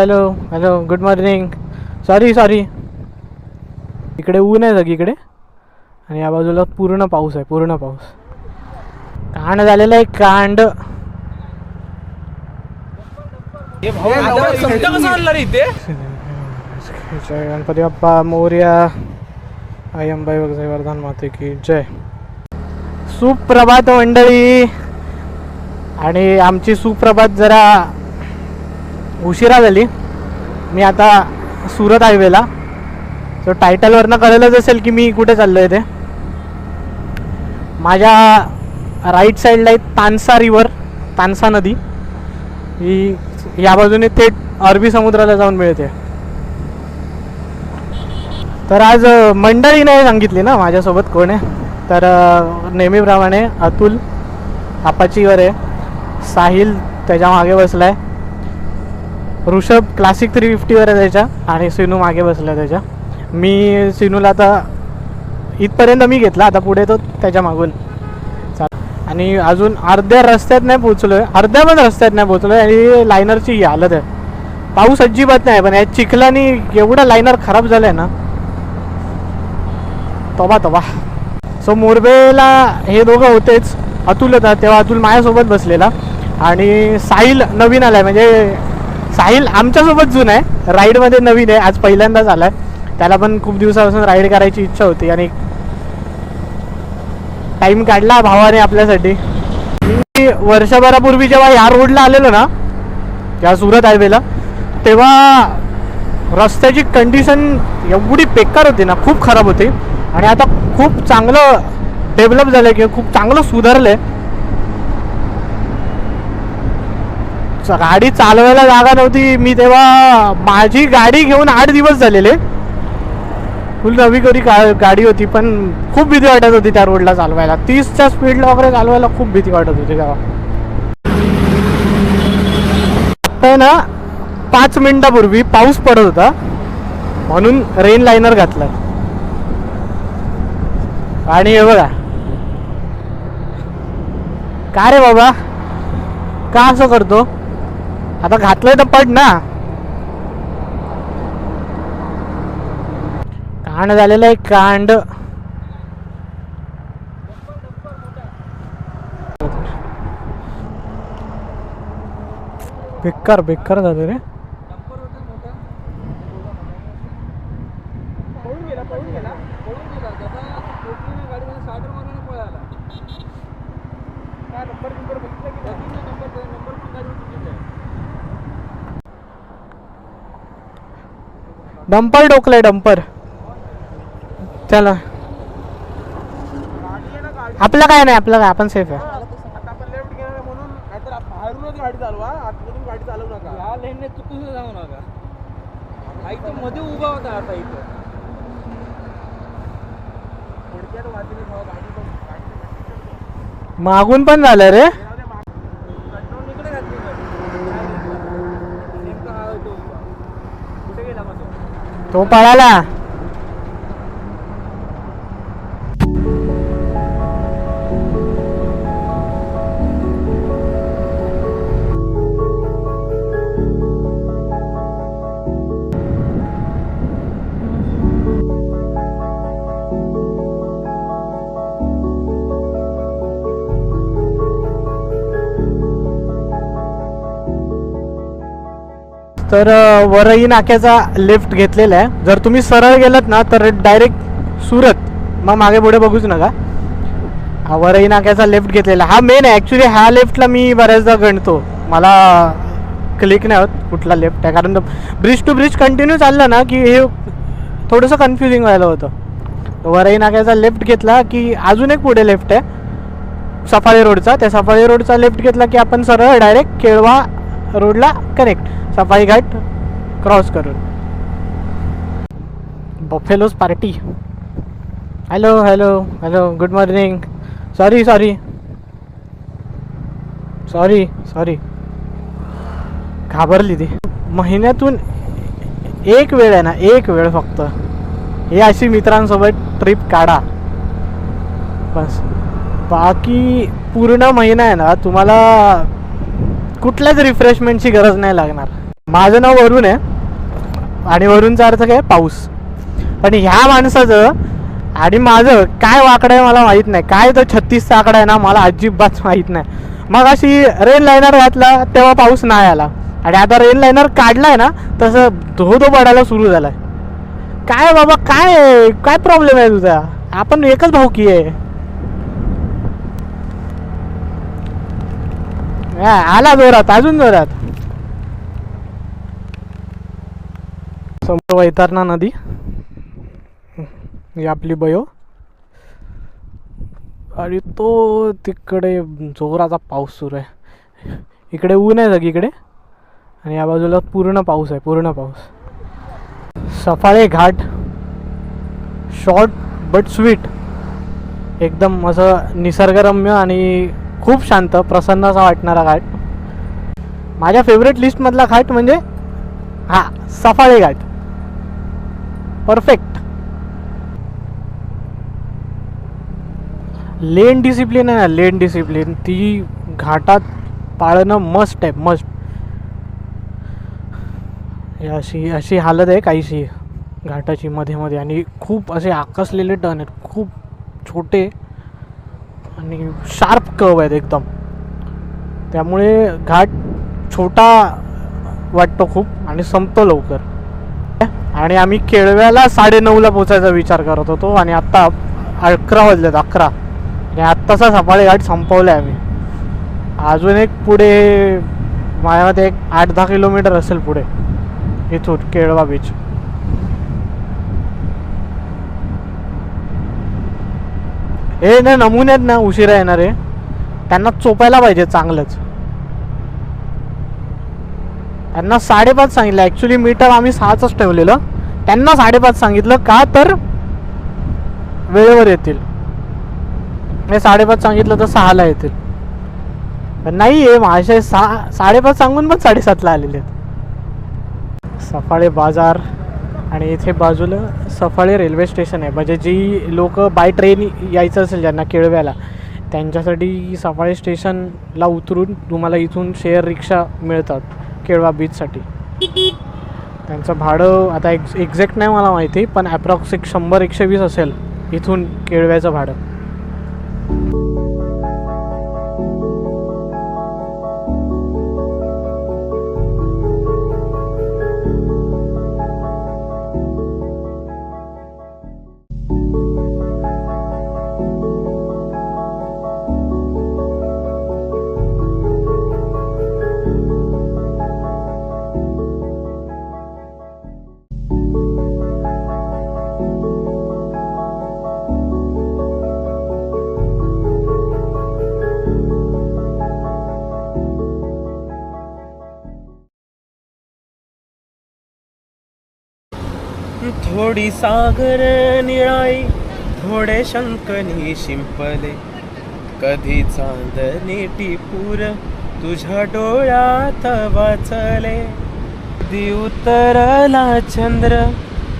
Hello hello good morning sorry sorry इकडे ऊन आहे सगळीकडे. आणि या बाजूला पूर्ण पाऊस आहे पूर्ण पाऊस. कांड झालेलं आहे कांड. जय गणपती बाप्पा मोर्या. आई अंबाई वगैरे वर्धन माते की जय. सुप्रभात मंडळी. आणि आमची सुप्रभात जरा उशिरा झाली. मी आता सुरत हायवेला सो टायटलवरनं कळलंच असेल की मी कुठे चाललो आहे ते. माझ्या राईट साईडला आहे तानसा रिवर तानसा नदी. ही या बाजूने थेट अरबी समुद्राला जाऊन मिळते. तर आज मंडळीने सांगितली ना माझ्यासोबत कोण आहे? तर नेहमीप्रमाणे अतुल आपाचीवर आहे साहिल त्याच्यामागे आहे ऋषभ क्लासिक थ्री फिफ्टीवर आहे त्याच्या आणि सिनू मागे बसला त्याच्या. मी सिनूला आता इथपर्यंत मी घेतला आता पुढे तो त्याच्या मागून. आणि अजून अर्ध्या रस्त्यात नाही पोचलो आहे अर्ध्या पण रस्त्यात नाही पोचलो आहे आणि लायनरची ही हालत आहे. पाऊस अजिबात नाही पण या चिखलानी एवढं लायनर खराब झालं आहे ना. तोबा तोबा. सो मोरबेला हे दोघं होतेच अतुल होता तेव्हा अतुल माझ्यासोबत बसलेला. आणि साहिल नवीन आलाय म्हणजे साहिल आमच्यासोबत जुना आहे. राईडमध्ये नवीन आहे. आज पहिल्यांदाच आलाय. त्याला पण खूप दिवसापासून राईड करायची इच्छा होती आणि टाइम काढला भावाने आपल्यासाठी. मी वर्षभरापूर्वी जेव्हा या रोडला आलेलो ना या सुरत हायवेला तेव्हा रस्त्याची कंडिशन एवढी बेकार होती ना खूप खराब होती. आणि आता खूप चांगलं डेव्हलप झालं किंवा खूप चांगलं सुधारलंय. आहे गाडी चालवायला जागा नव्हती. मी तेव्हा माझी गाडी घेऊन आठ दिवस झालेले. फुल नवी करी गा- गाडी होती पण खूप भीती वाटत होती त्या रोडला चालवायला. तीसच्या स्पीडला वगैरे चालवायला खूप भीती वाटत होती तेव्हा. आता ना पाच मिनिटापूर्वी पाऊस पडत होता. म्हणून रेन लायनर घातलं. आणि हे बघा. का रे बाबा? का असं करतो? आता घातलंय तर पड ना. कांड झालेलं आहे कांड. बेकार बेकार झालं रे. Dumper डोकलंय dumper. चला. आपलं काय नाही आपलं काय आपण सेफ आहे. आता आपण लेफ्ट घेणार म्हणून नाहीतर बाहेरूनच गाडी चालवा आतमधून गाडी चालवू नका. या लेनने चुकून जाऊ नका. हा इथं मध्ये उभा होता आता इथं. थोडक्यात गाडी मागून पण झालं रे कंट्रोल इकडे घातली गाडी नेमका हा होतो उभा कुठे गेला मग तो पळाला. तर वरई नाक्याचा लेफ्ट घेतलेला आहे. जर तुम्ही सरळ गेलात ना तर डायरेक्ट सुरत. मग मागे पुढे बघूच नका. हा वरई नाक्याचा लेफ्ट घेतलेला. हा मेन आहे. ॲक्च्युली ह्या लेफ्टला मी बऱ्याचदा गणतो. मला क्लिक नाही होत कुठला लेफ्ट आहे. कारण ब्रिज टू ब्रिज कंटिन्यू चाललं ना की हे थोडंसं कन्फ्युजिंग व्हायला होतं. वरई नाक्याचा लेफ्ट घेतला की अजून एक पुढे लेफ्ट आहे. सफाळे रोडचा. त्या सफाळे रोडचा लेफ्ट घेतला की आपण सरळ डायरेक्ट केळवा रोडला कनेक्ट सफाई घाट क्रॉस करून. Buffaloes party hello hello hello good morning sorry sorry sorry sorry घाबरली ती. महिन्यातून एक वेळ आहे ना एक वेळ फक्त. हे अशी मित्रांसोबत ट्रिप काढा. बस. बाकी पूर्ण महिना आहे ना तुम्हाला कुठल्याच रिफ्रेशमेंटची गरज नाही लागणार. माझं नाव वरुण आहे. आणि वरुणचा अर्थ काय? पाऊस. पण ह्या माणसाचं आणि माझं काय वाकडं आहे मला माहीत नाही. काय तो छत्तीसचा आकडा आहे ना मला अजिबात माहीत नाही. मग अशी रेन लायनर घातला तेव्हा पाऊस नाही आला. आणि आता रेन लायनर काढलाय ना तसं धो धो पडायला सुरू झालाय. काय बाबा काय आहे? काय प्रॉब्लेम आहे तुझा? आपण एकच भाऊकी आहे. हा, आला जोरात अजून जोरात. समोर वैतरणा नदी. ही आपली बयो. आणि तो तिकडे जोराचा पाऊस सुरू आहे. इकडे ऊन आहे सगळीकडे. आणि या बाजूला पूर्ण पाऊस आहे पूर्ण पाऊस. Safale Ghat. Short but sweet एकदम असं निसर्गरम्य आणि खूप शांत प्रसन्न असा वाटणारा घाट. माझ्या फेवरेट लिस्टमधला घाट म्हणजे हा Safale Ghat. Perfect lane discipline आहे ना लेन डिसिप्लिन ती घाटात पाळणं मस्ट आहे मस्ट अशी अशी हालत आहे काहीशी घाटाची मध्ये मध्ये आणि खूप असे आकसलेले टर्न आहेत. खूप छोटे आणि शार्प कव आहेत एकदम. त्यामुळे घाट छोटा वाटतो खूप आणि संपतो लवकर. आणि आम्ही केळव्याला साडेनऊला पोचायचा विचार करत होतो आणि आत्ता अकरा वाजलेत अकरा. आणि आत्ताचा सफाळे घाट संपवला आहे आम्ही. अजून एक पुढे माझ्या मते एक आठ दहा किलोमीटर असेल पुढे. इथून केळवा बीच हे ना नमुन्यात ना उशिरा येणारे त्यांना चोपायला पाहिजे चांगलंच. त्यांना साडेपाच सांगितलं. ॲक्च्युली मीटर आम्ही सहाचंच ठेवलेलं. त्यांना साडेपाच सांगितलं का तर वेळेवर येतील. हे साडेपाच सांगितलं तर सहाला येतील. पण नाही आहे माझे सहा साडेपाच सांगून पण साडेसातला आलेले आहेत. सफाळे बाजार. आणि इथे बाजूला सफाळे रेल्वे स्टेशन आहे. म्हणजे जी लोक बाय ट्रेन यायचं असेल ज्यांना केळव्याला त्यांच्यासाठी सफाळे स्टेशनला उतरून तुम्हाला इथून शेअर रिक्षा मिळतात केळवा बीचसाठी त्यांचं भाडं आता एक्झ एक्झॅक्ट नाही मला माहिती पण ॲप्रॉक्स एक शंभर एकशे वीस असेल इथून केळव्याचं भाडं. थोडी सागर निळाई थोडे शंकनी शिंपले. कधी चांदणी टिपूर तुझ्या डोळ्यात वाचले. कधी उतरला चंद्र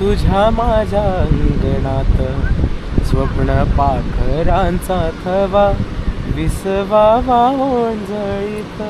तुझ्या माझ्या अंगणात. स्वप्न पाखरांचा थवा विसवा ओंजळीत.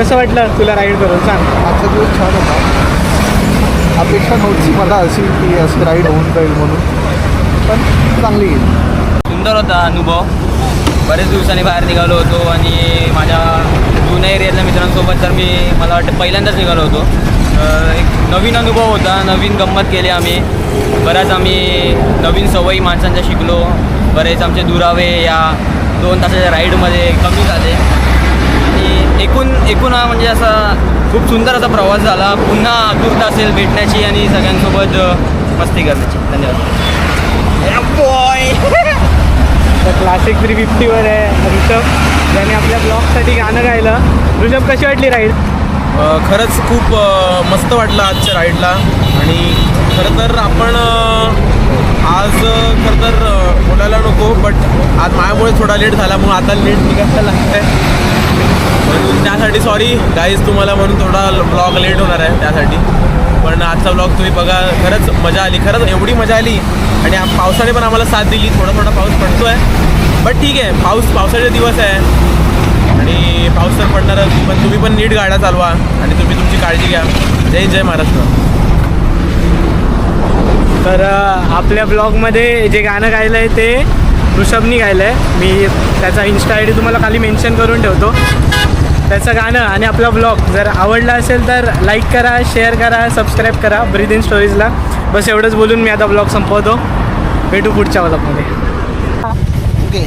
कसं वाटलं तुला राईड करून? सांग. आजचा दिवस छान होता. अपेक्षा नव्हती मला अशी की अशी राईड होऊन जाईल म्हणून. पण चांगली गेली. सुंदर होता अनुभव. बरेच दिवसांनी बाहेर निघालो होतो आणि माझ्या जुन्या एरियातल्या मित्रांसोबत तर मी मला वाटतं पहिल्यांदाच निघालो होतो. अं, एक नवीन अनुभव होता नवीन गंमत केली आम्ही. बऱ्याच आम्ही नवीन सवयी माणसांच्या शिकलो. बरेच आमचे दुरावे या दोन तासाच्या राईडमध्ये कमी झाले. एकूण एकूण हा म्हणजे असा खूप सुंदर असा प्रवास झाला. पुन्हा आतुरता असेल भेटण्याची आणि सगळ्यांसोबत मस्ती करण्याची. धन्यवाद. बॉय तर क्लासिक थ्री फिफ्टीवर आहे. ऋषभ ज्याने आपल्या ब्लॉगसाठी गाणं गायलं. ऋषभ कशी वाटली राईड खरंच खूप मस्त वाटलं आजच्या राईडला आणि खरं तर आपण आज खरं तर बोलायला नको बट आज माझ्यामुळे थोडा लेट झाला म्हणून आता लेट निघायला लागतं आहे म्हणून त्यासाठी सॉरी गाईज तुम्हाला म्हणून थोडा ब्लॉग लेट होणार आहे त्यासाठी. पण आजचा ब्लॉग तुम्ही बघा खरंच मजा आली. खरंच एवढी मजा आली. आणि पावसाने पण आम्हाला साथ दिली. थोडा थोडा पाऊस पडतो आहे बट ठीक आहे पाऊस पावसाचे दिवस आहे. आणि पाऊस तर पडणारच पण तुम्ही पण नीट गाड्या चालवा. आणि तुम्ही तुमची काळजी घ्या. जय जय महाराष्ट्र. तर आपल्या ब्लॉगमध्ये जे गाणं गायलं आहे ते ऋषभनी गायलं आहे मी त्याचा इन्स्टा आय डी तुम्हाला खाली मेन्शन करून ठेवतो. त्याचं गाणं आणि आपला ब्लॉग जर आवडला असेल तर लाईक करा शेअर करा सबस्क्राईब करा ब्रीद इन स्टोरीजला बस एवढंच बोलून मी आता ब्लॉग संपवतो. भेटू पुढच्या ब्लॉगमध्ये ओके